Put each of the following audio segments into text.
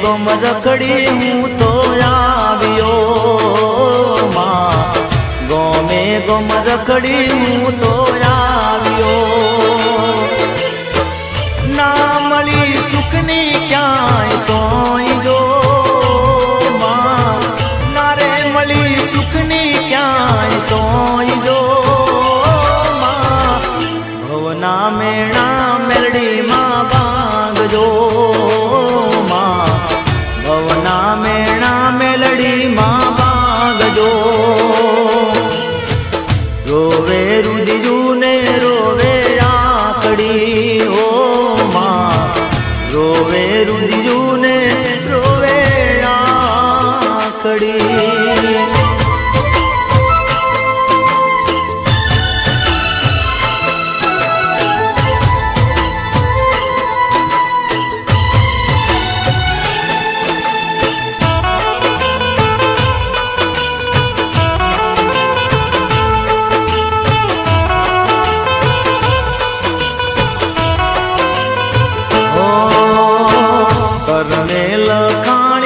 ગમ રખડી હું તો આવ્યો માં. ગમે ગમ રખડી હું તો આવ્યો. ના મળી સુખની ક્યાંય સોઈ જો માં. નારે મળી સુખની ક્યાંય સોઈ જો માં. ભવના મેરડી મેણા મેલડીમાં ભાગજો રોવે રુદિયું ને રોવે આકડી હો માં. રોવે રુદિયું ને રોવે આકડી लखाण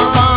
Oh.